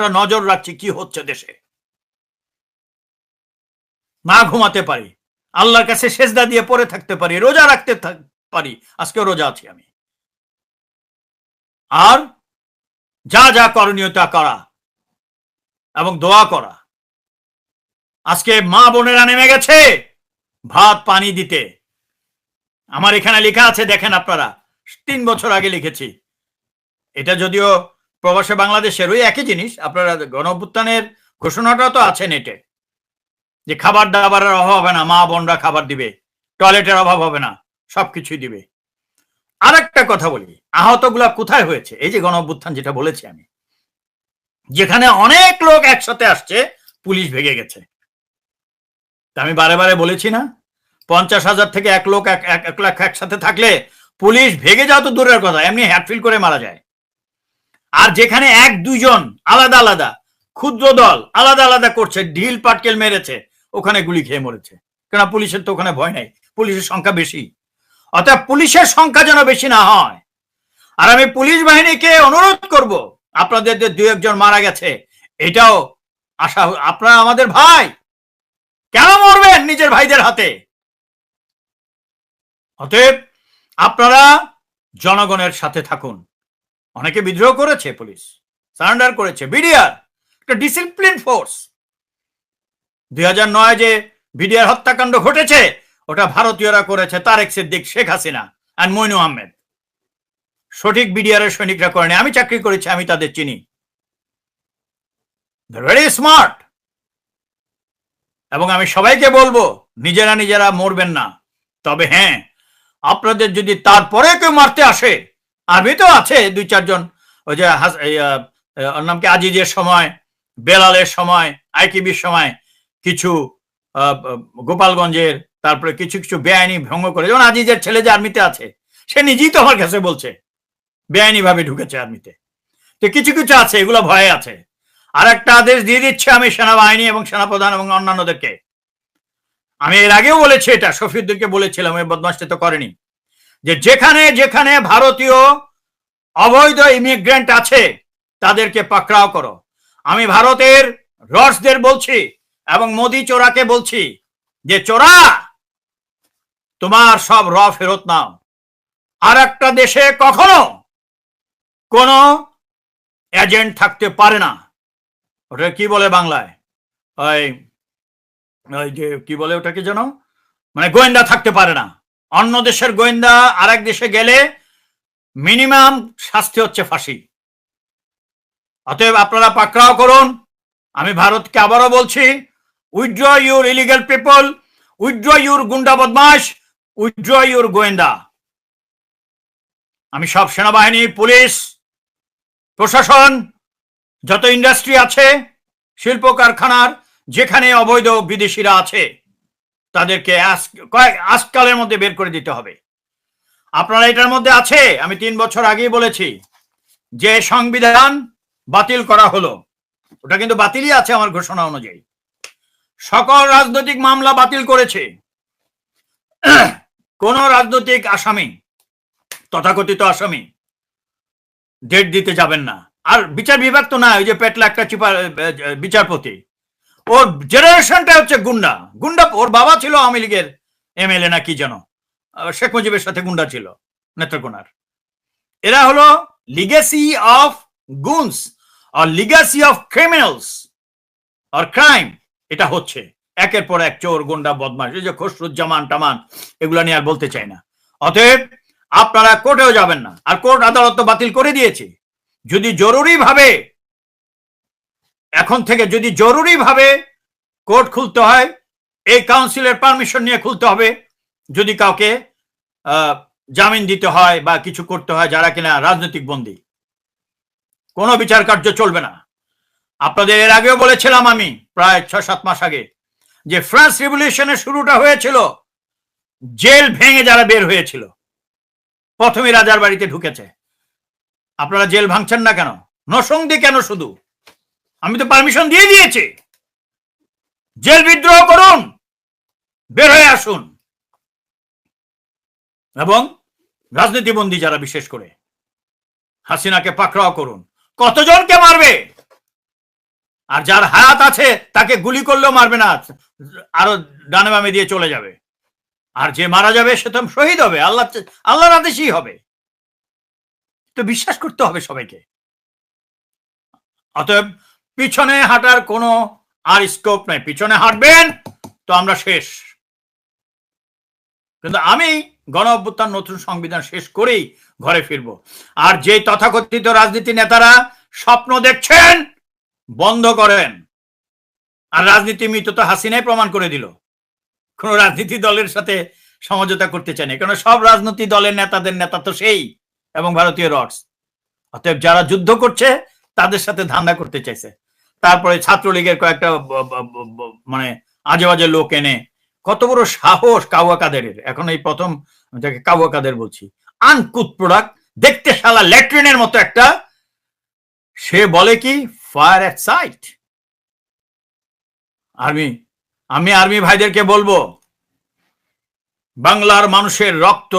ঘণ্টা নজর রাখছি কি হচ্ছে দেশে। না ঘুমাতে পারি। আল্লাহর কাছে সেজদা দিয়ে পড়ে থাকতে পারি, রোজা রাখতে পারি। আজকে রোজা আছি আমি। আর যা যা করণীয় তা করা এবং দোয়া করা। আজকে মা বোনেরা নেমে গেছে। ভাত, পানি দিতে। আমার এখানে লেখা আছে, দেখেন আপনারা। তিন বছর আগে লিখেছি। এটা যদিও প্রবাসে বাংলাদেশের ওই একই জিনিস। আপনারা গণ অভ্যুত্থানের ঘোষণাটা তো আছে নেটে। যে খাবার দাবারের অভাব হবে না, মা বোনরা খাবার দিবে, টয়লেটের অভাব হবে না, সবকিছুই দিবে। আর একটা কথা বলি, আহতগুলা কোথায় হয়েছে? এই যে গণ অভ্যুত্থান যেটা বলেছি আমি, যেখানে অনেক লোক একসাথে আসছে, পুলিশ ভেগে গেছে। আমি বারে বারে বলেছি না, পঞ্চাশ হাজার থেকে এক লোক এক লাখ একসাথে থাকলে পুলিশ ভেগে যাওয়া তো দূরের কথা, এমনি হ্যাটফিল করে মারা যায়। আর যেখানে এক দুইজন আলাদা আলাদা ক্ষুদ্র দল আলাদা আলাদা করছে, ঢিল পাটকেল মেরেছে, ওখানে গুলি খেয়ে মরেছে। কেন পুলিশের তো ওখানে ভয় নাই, পুলিশের সংখ্যা বেশি। অর্থাৎ পুলিশের সংখ্যা যেন বেশি না হয়। আর আমি পুলিশ বাহিনীকে অনুরোধ করব, আপনাদের যে দু একজন মারা গেছে, এটাও আশা, আপনারা আমাদের ভাই, কেন মরবেন নিজের ভাইদের হাতে? অতএব আপনারা জনগণের সাথে থাকুন। অনেকে বিদ্রোহ করেছে পুলিশ, সারেন্ডার করেছে, বিডিআর, একটা ডিসিপ্লিন ফোর্স দুই হাজার নয় যে বিডিআর হত্যাকাণ্ড ঘটেছে, ওটা ভারতীয়রা করেছে তারেক সিদ্দিক, শেখ হাসিনা অ্যান্ড মইনু আহমেদ। সঠিক বিডিআর এর সৈনিকরা করেনি আমি চাকরি করেছি, আমি তাদের চিনি। ভেরি স্মার্ট এবং আমি সবাইকে বলব, নিজেরা নিজেরা মরবেন না। তবে হ্যাঁ আপনাদের যদি তারপরে কেউ মারতে আসে আর্মি তো আছে দুই চারজন। ওই যে ওর নাম কি? আজিজের সময়, বেলালের সময়, আইকিবির সময় কিছু গোপালগঞ্জের, তারপরে কিছু কিছু বেআইনি ভঙ্গ করে। যেমন আজিজের ছেলে যে আর্মিতে আছে, সে নিজেই তো আমার কাছে বলছে বেআইনি ভাবে ঢুকেছে আর্মিতে। তো কিছু কিছু আছে, এগুলো ভয়ে আছে। আর একটা আদেশ দিয়ে দিচ্ছে আমি সেনাবাহিনী এবং সেনাপ্রধান এবং অন্যান্যদেরকে। আমি এর আগেও বলেছি এটা, শফিউদ্দিনকে বলেছিলাম ওই বদমাসটি তো করেনি। যে যেখানে যেখানে ভারতীয় অবৈধ ইমিগ্রেন্ট আছে, তাদেরকে পাকড়াও করো। আমি ভারতের রসদের বলছি এবং মোদি চোরাকে বলছি যে, চোরা, তোমার সব র ফেরত নাও। আর একটা দেশে কখনো কোনো এজেন্ট থাকতে পারে না। ওটা কি বলে বাংলায়? ওই যে কি বলে ওটাকে যেন? মানে গোয়েন্দা থাকতে পারে না। অন্য দেশের গোয়েন্দা আরেক দেশে গেলে মিনিমাম শাস্তি হচ্ছে ফাঁসি। অতএব আপনারা পাকড়াও করুন। আমি ভারতকে আবারও বলছি withdraw your illegal people withdraw your goonda বদমাস উইথড্র ইউর গোয়েন্দা। আমি সব সেনাবাহিনী, পুলিশ, প্রশাসন, যত ইন্ডাস্ট্রি আছে শিল্প কারখানার যেখানে অবৈধ বিদেশিরা আছে। তাদেরকে কয়েক, আজকালের মধ্যে বের করে দিতে হবে। আপনারা এটার মধ্যে আছে, আমি তিন বছর আগেই বলেছি, যে সংবিধান বাতিল করা হলো, ওটা কিন্তু বাতিলই আছে আমার ঘোষণা অনুযায়ী। সকল রাজনৈতিক মামলা বাতিল করেছে। কোন রাজনৈতিক আসামি, তথাকথিত আসামি ডেট দিতে যাবেন না। আর বিচার বিভাগ তো না ওই যে পেটলা একটা বিচারপতি। ওর জেনারেশনটা হচ্ছে গুন্ডা। গুন্ডা, ওর বাবা ছিল আওয়ামী লীগের এমএলএ না কি যেন। শেখ মুজিবের সাথে গুন্ডা ছিল নেত্রকোনার এরা হলো লিগেসি অফ গুনস আর লিগেসি অফ ক্রিমিনালস আর ক্রাইম এটা হচ্ছে। একের পর এক চোর, গুন্ডা, বদমাশ, এই যে খসরুজ্জামান, টামান, এগুলা নিয়ে আর বলতে চাই না। অতএব আপনারা কোর্টেও যাবেন না। আর কোর্ট আদালত তো বাতিল করে দিয়েছে। যদি জরুরি ভাবে এখন থেকে যদি জরুরিভাবে কোর্ট খুলতে হয়, এই কাউন্সিলের পারমিশন নিয়ে খুলতে হবে। যদি কাউকে জামিন দিতে হয় বা কিছু করতে হয় যারা কিনা রাজনৈতিক বন্দী, কোনো বিচার কার্য চলবে না। আপনাদের এর আগেও বলেছিলাম আমি প্রায় ছয় সাত মাস আগে যে ফ্রান্স রিভলিউশনের শুরুটা হয়েছিল, জেল ভেঙে যারা বের হয়েছিল, প্রথমে রাজার বাড়িতে ঢুকেছে। আপনারা জেল ভাঙছেন না কেন? নসংদি কেন শুধু? আমি তো পারমিশন দিয়ে দিয়েছি। জেল বিদ্রোহ করুন, বের হয়ে আসুন। এবং রাজনীতিবন্দী যারা বিশেষ করে, হাসিনাকে পাকড়াও করুন। কতজনকে মারবে? আর যার হায়াত আছে, তাকে গুলি করলেও মারবে না, আরও ডানে বামে দিয়ে চলে যাবে। আর যে মারা যাবে, সে তো শহীদ হবে, আল্লাহ আল্লাহর আদেশই হবে। তো বিশ্বাস করতে হবে সবাইকে। অতএব পিছনে হাঁটার কোনো আর স্কোপ নাই। পিছনে হাঁটবেন, তো আমরা শেষ। কিন্তু আমি গণ অভ্যুত্থান নতুন সংবিধান শেষ করেই ঘরে ফিরব। আর যে তথাকথিত রাজনীতি নেতারা স্বপ্ন দেখছেন, বন্ধ করেন। আর রাজনীতি মিত্র হাসিনাই প্রমাণ করে দিল। কোন রাজনীতি দলের সাথে সমঝোতা করতে চায় না সব রাজনৈতিক দলের নেতাদের নেতা তো সেই, এবং ভারতীয় রডস। অতএব যারা যুদ্ধ করছে তাদের সাথে ধান্দা করতে চাইছে। তারপরে ছাত্রলীগের কয়েকটা মানে আজে বাজে লোক এনে, কত বড় সাহস কাউয়া কাদেরের এখন এই প্রথম যাকে কাউয়া কাদের বলছি। আনকুত প্রোডাক্ট দেখতে শালা ল্যাট্রিনের মতো একটা, সে বলে কি ফায়ার অ্যাট সাইট আর্মি, আমি আর্মি ভাইদেরকে বলব, বাংলার মানুষের রক্ত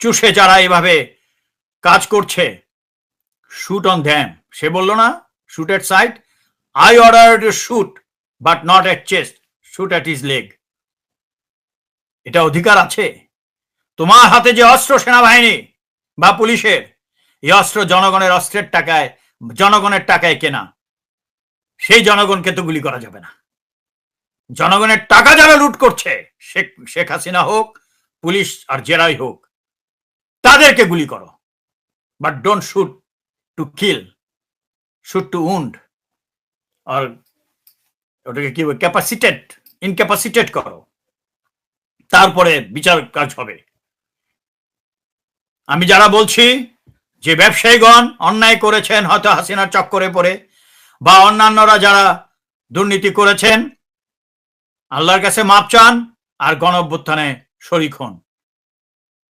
চুষে যারা এভাবে কাজ করছে শুট অন দ্যাম সে বলল না shoot at sight I order to shoot but not at chest shoot at his leg এটা অধিকার আছে? তোমার হাতে যে অস্ত্র সেনাবাহিনী বা পুলিশের, এই অস্ত্র জনগণের অস্ত্রের টাকায়, জনগণের টাকায় কেনা, সেই জনগণকে তো গুলি করা যাবে না। জনগণের টাকা যারা লুট করছে, শেখ শেখ হাসিনা হোক, পুলিশ আর জেরাই হোক, তাদেরকে গুলি করো but don't shoot to kill shoot to wound আর ওটাকে কি ক্যাপাসিটেড ইনক্যাপাসিটেড করো। তারপরে বিচার কাজ হবে। আমি যারা বলছি, যে ব্যবসায়ীগণ অন্যায় করেছেন, হয়তো হাসিনার চক্করে পড়ে, বা অন্যান্যরা যারা দুর্নীতি করেছেন, আল্লাহর কাছে মাপ চান আর গণ অভ্যুত্থানে শরিক হন।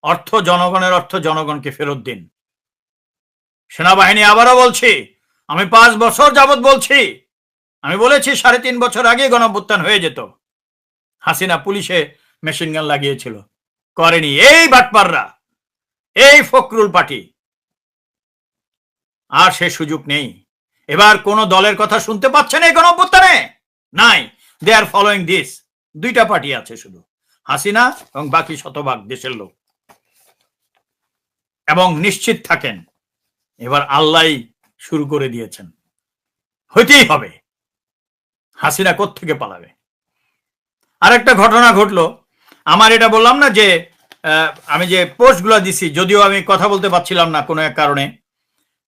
অর্থ জনগণের অর্থ জনগণকে ফেরত দিন। সেনাবাহিনী আবারও বলছি, আমি পাঁচ বছর যাবৎ বলছি, আমি বলেছি সাড়ে তিন বছর আগে গণঅভ্যুত্থান হয়ে যেত। হাসিনা পুলিশে মেশিন গান লাগিয়েছিল। করেনি এই বাটপাররা, এই ফখরুল পার্টি। আর সে সুযোগ নেই। এবার কোন দলের কথা শুনতে পাচ্ছেন এই গণঅভ্যুত্থানে? নাই। দে আর ফলোয়িং দিস দুইটা পার্টি আছে শুধু, হাসিনা এবং বাকি শতভাগ দেশের লোক। এবং নিশ্চিত থাকেন। এবার আল্লাহ শুরু করে দিয়েছেন। হইতেই হবে। হাসিনা থেকে পালাবে? আর একটা ঘটনা ঘটলো। আমার এটা বললাম না যে আমি যে পোস্টগুলো দিছি, যদিও আমি কথা বলতে পারছিলাম না কোনো এক কারণে,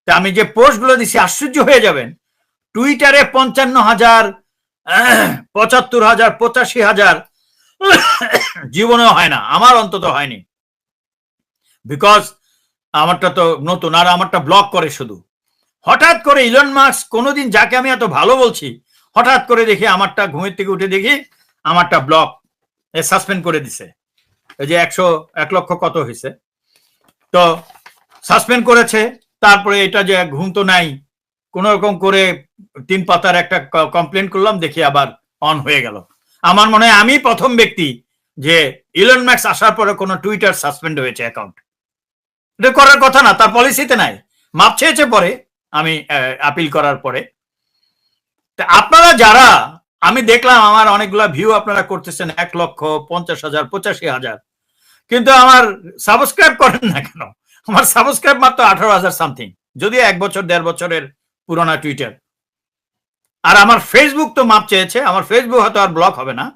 তা আমি যে পোস্টগুলো দিছি, আশ্চর্য হয়ে যাবেন। টুইটারে পঞ্চান্ন হাজার, পঁচাত্তর হাজার, পঁচাশি হাজার জীবনেও হয় না, আমার অন্তত হয়নি। বিকজ আমারটা তো নতুন, আর আমারটা ব্লক করে শুধু। হঠাৎ করে ইলন মার্কস কোনোদিন যাকে আমি এত ভালো বলছি, হঠাৎ করে দেখি আমারটা ঘুমের থেকে উঠে দেখি আমারটা ব্লক সাসপেন্ড করে দিছে। এই যে একশো এক লক্ষ কত হয়েছে? তো সাসপেন্ড করেছে, তারপরে এটা যে ঘুম তো নাই, কোন রকম করে তিন পাতার একটা কমপ্লেন করলাম, দেখি আবার অন হয়ে গেল। আমার মনে হয় আমি প্রথম ব্যক্তি যে ইলন ম্যাক্স আসার পরে কোনো টুইটার সাসপেন্ড হয়েছে অ্যাকাউন্ট করার কথা না, তার পলিসিতে নাই। মাপ চেয়েছে পরে, আমি আপিল করার পরে। আপনারা যারা, আমি দেখলাম আমার অনেকগুলা ভিউ আপনারা করতেছেন, এক লক্ষ পঞ্চাশ হাজার, পঁচাশি হাজার। কিন্তু আমার সাবস্ক্রাইব করেন না কেন? আমার সাবস্ক্রাইব মাত্র আঠারো হাজার সামথিং যদিও এক বছর, দেড় বছরের পুরোনা টুইটার আর আমার ফেসবুক তো মাপ চেয়েছে, আমার ফেসবুক হয়তো আর ব্লক হবে না,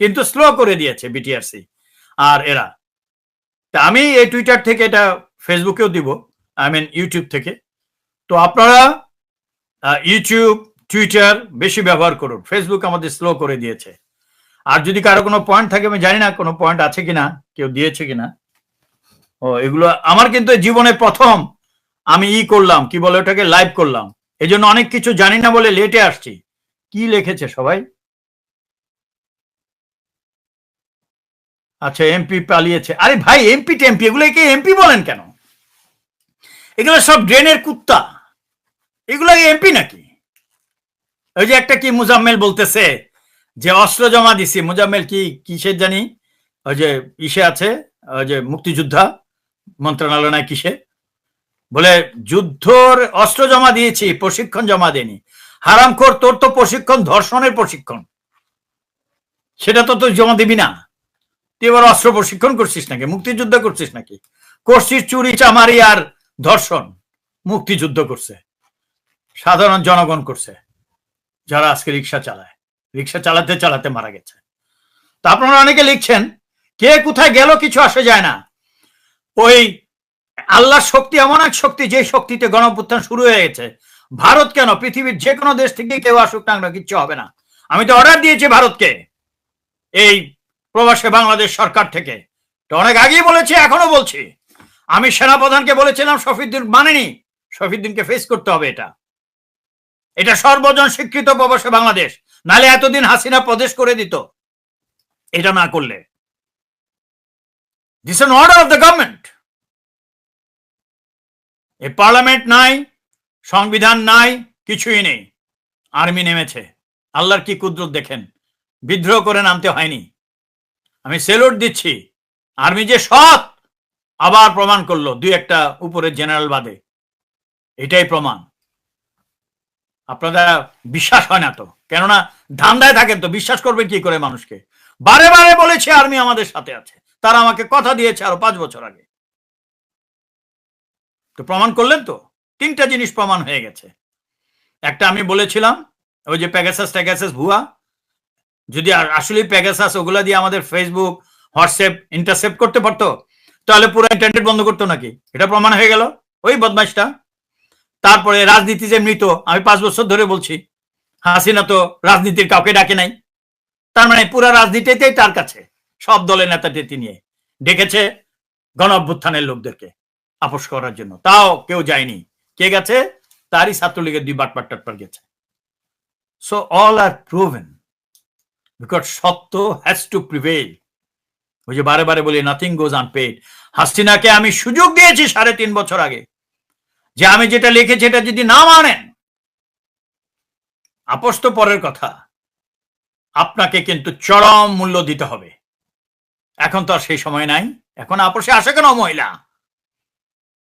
কিন্তু স্লো করে দিয়েছে বিটিআরসি আর এরা। তা আমি এই টুইটার থেকে এটা ফেসবুকেও দিব আই মিন ইউটিউব থেকে। তো আপনারা ইউটিউব টুইটার বেশি ব্যবহার করুন। ফেসবুক আমাদের স্লো করে দিয়েছে। আর যদি কারও কোনো পয়েন্ট থাকে, আমি জানি না কোনো পয়েন্ট আছে কিনা, কেউ দিয়েছে কিনা। ও, এগুলো আমার কিন্তু জীবনে প্রথম আমি ই করলাম, কি বলে ওটাকে লাইভ করলাম। এই জন্য অনেক কিছু জানি না বলে লেটে আসছি। কি লিখেছে সবাই? আচ্ছা এমপি পালিয়েছে। আরে ভাই এমপি টেমপি এগুলোকে এমপি বলেন কেন? এগুলো সব ড্রেনের কুত্তা। এগুলো এমপি নাকি? ওই যে একটা কি মুজাম্মেল বলতেছে যে অস্ত্র জমা দিছি। মুজাম্মেল কি কিসের জানি? ওই যে ইসে আছে, ওই যে মুক্তিযোদ্ধা মন্ত্রণালয় কিসে? বলে, যুদ্ধর অস্ত্র জমা দিয়েছি, প্রশিক্ষণ জমা দেনি হারাম কর তোর তো প্রশিক্ষণ, ধর্ষণের প্রশিক্ষণ। সেটা তো তুই জমা দিবি না। তুই এবার অস্ত্র প্রশিক্ষণ করছিস নাকি? মুক্তিযুদ্ধ করছিস নাকি? করছিস চুরি, চামারি আর ধর্ষণ, মুক্তিযুদ্ধ করছে, সাধারণ জনগণ করছে, যারা আজকে রিক্সা চালায়। রিক্সা চালাতে চালাতে মারা গেছে। তা আপনারা অনেকে লিখছেন, কে কোথায় গেল কিছু আসে যায় না। ওই আল্লাহর শক্তি এমন এক শক্তি, যে শক্তিতে গণপুত্থান শুরু হয়ে গেছে। ভারত কেন? পৃথিবীর যে কোনো দেশ থেকে কেউ আসুক না কিচ্ছু হবে না। আমি তো অর্ডার দিয়েছি ভারতকে। এই প্রবাসে বাংলাদেশ সরকার থেকে। অনেক আগেই বলেছি এখনও বলছি। আমি সেনাপ্রধানকে বলেছিলাম শফিদ্দিন মানেনি। শফিদ্দিনকে ফেস করতে হবে এটা। এটা সর্বজন স্বীকৃত প্রবাসে বাংলাদেশ। নালে এতদিন হাসিনা প্রদেশ করে দিত। এটা না করলে। This an order of the government A parliament নাই, সংবিধান নাই, কিছুই নেই। আর্মি নেমেছে। আল্লাহর কি কুদরত দেখেন? বিদ্রোহ করে নামতে হয়নি। আমি সেলুট দিচ্ছি। আর্মি যে সৎ আবার প্রমাণ করল দুই একটা উপরে জেনারেল বাদে। এটাই প্রমাণ। আপনারা বিশ্বাস হয় না তো। কেননা ধান্দায় থাকেন তো, বিশ্বাস করবেন কি করে মানুষকে? বারে বারে বলেছে আর্মি আমাদের সাথে আছে। তারা আমাকে কথা দিয়েছে আরও পাঁচ বছর আগে। তো প্রমাণ করলেন তো? তিনটা জিনিস প্রমাণ হয়ে গেছে। একটা আমি বলেছিলাম, ওই যে প্যাগাসাস ট্যাগাসাস ভুয়া। যদি আসলে প্যাগাসাস ওগুলা দিয়ে আমাদের ফেসবুক হোয়াটসঅ্যাপ ইন্টারসেপ্ট করতে পারতো তাহলে পুরো ইন্টারনেট বন্ধ করতো নাকি? এটা প্রমাণ হয়ে গেল। ওই বদমাইশটা। তারপরে রাজনীতি যে মৃত, আমি পাঁচ বছর ধরে বলছি, হাসিনা তো রাজনীতির কাউকে ডাকে নাই। তার মানে পুরো রাজনীতিতেই তার কাছে। সব দলের নেতা টেতি নিয়ে ডেকেছে গণ অভ্যুত্থানের লোকদেরকে আপোষ করার জন্য। তাও কেউ যায়নি। কে গেছে? তারই ছাত্রলীগের দুই বাটপাট টাটপাট গেছে। So all are proven because সত্য হ্যাজ টু প্রিভেল ওই যে বারে বারে বলি নাথিং গোজ আনপেড হাসিনাকে আমি সুযোগ দিয়েছি সাড়ে তিন বছর আগে যে আমি যেটা লিখেছি এটা যদি না মানেন, আপোষ তো পরের কথা। আপনাকে কিন্তু চরম মূল্য দিতে হবে। এখন তো আর সেই সময় নাই। এখন আপোষে আসে কেন মহিলা?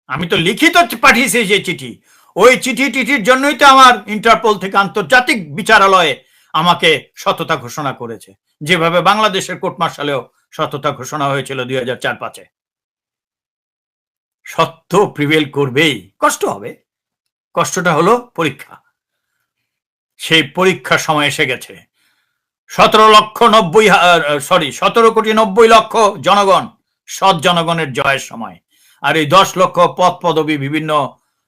আমি তো লিখিত পাঠিয়েছি যে চিঠি। ওই চিঠি টিঠির জন্যই তো আমার ইন্টারপোল থেকে আন্তর্জাতিক বিচারালয়ে আমাকে সততা ঘোষণা করেছে। যেভাবে বাংলাদেশের কোর্ট মার্শালেও সততা ঘোষণা হয়েছিল দুই হাজার চার পাঁচে। সত্য প্রিভেল করবেই। কষ্ট হবে। কষ্টটা হলো পরীক্ষা। সেই পরীক্ষার সময় এসে গেছে। সতেরো লক্ষ নব্বই সরি সতেরো কোটি নব্বই লক্ষ জনগণ, সৎ জনগণের জয়ের সময়। আর এই দশ লক্ষ পদ পদবী বিভিন্ন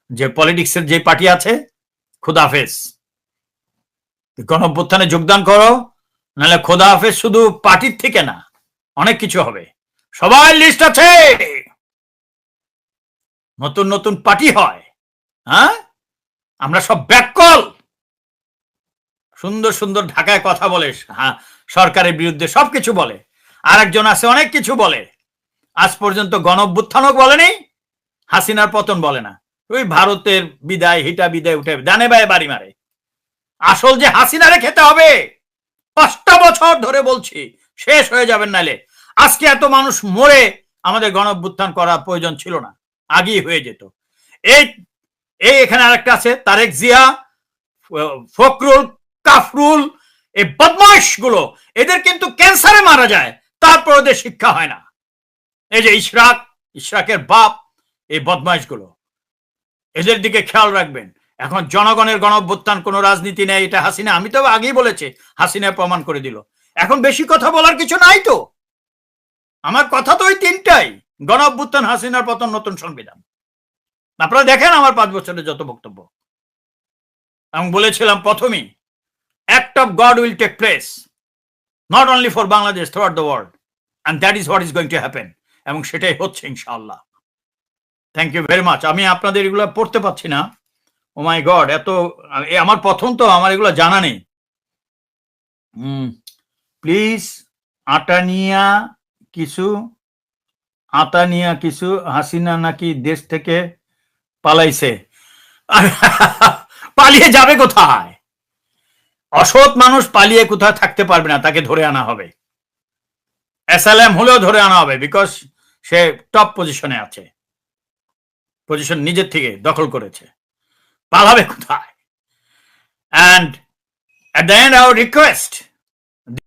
যে পলিটিক্সের যে পার্টি আছে খুদাফেজ গণঅভ্যুত্থানে যোগদান করো, নাহলে খোদাহাফেজ শুধু পার্টির থেকে না অনেক কিছু হবে। সবাই লিস্ট আছে। নতুন নতুন পার্টি হয়। হ্যাঁ? আমরা সব ব্যাককল। সুন্দর সুন্দর ঢাকায় কথা বলে হ্যাঁ সরকারের বিরুদ্ধে সবকিছু বলে। আর একজন আছে, অনেক কিছু বলে। আজ পর্যন্ত গণভ্যুত্থানও বলেনি, হাসিনার পতন বলে না। ওই ভারতের বিদায়, হিটা বিদায়, উঠে ডানে বায়ে বাড়ি মারে। আসল যে হাসিনারে খেতে হবে, পাঁচটা বছর ধরে বলছি শেষ হয়ে যাবেন নালে আজকে এত মানুষ মরে আমাদের গণভ্যুত্থান করার প্রয়োজন ছিল না। আগেই হয়ে যেত। এই এই এখানে আরেকটা আছে, তারেক জিয়া, ফখরুল, কাফরুল, এই বদমাইশগুলো এদের কিন্তু ক্যান্সারে মারা যায়, তারপর ওদের শিক্ষা হয় না। এই যে ইশরাক, ইশরাকের বাপ, এই বদমাইশগুলো এদের দিকে খেয়াল রাখবেন। এখন জনগণের গণঅভ্যুত্থান কোনো রাজনীতি নেই, এটা হাসিনা, আমি তো আগেই বলেছি হাসিনা প্রমাণ করে দিল। এখন বেশি কথা বলার কিছু নাই তো। আমার কথা তো ওই তিনটাই। গণ অভ্যুত্থান হাসিনার পতন নতুন সংবিধান। আপনারা দেখেন আমার পাঁচ বছরের যত বক্তব্য। আমি বলেছিলাম প্রথমেই act of God will take place not only for Bangladesh throughout the world and that is what is going to happen এবং সেটাই হচ্ছে ইনশাআল্লাহ। থ্যাংক ইউ ভেরি মাচ আমি আপনাদের এগুলো পড়তে পারছি না। ও মাই গড এত আমার প্রথম তো আমার এগুলো জানা নেই। প্লিজ আটানিয়া কিছু আতানিয়া কিছু হাসিনা নাকি দেশ থেকে পালাইছে? পালিয়ে যাবে কোথায়? অসৎ মানুষ পালিয়ে কোথায় থাকতে পারবে না তাকে ধরে আনা হবে। এসএলএম হলেও ধরে আনা হবে বিকজ সে টপ পজিশনে আছে। পজিশন নিজের থেকে দখল করেছে। পালাবে কোথায়? And at the end, our request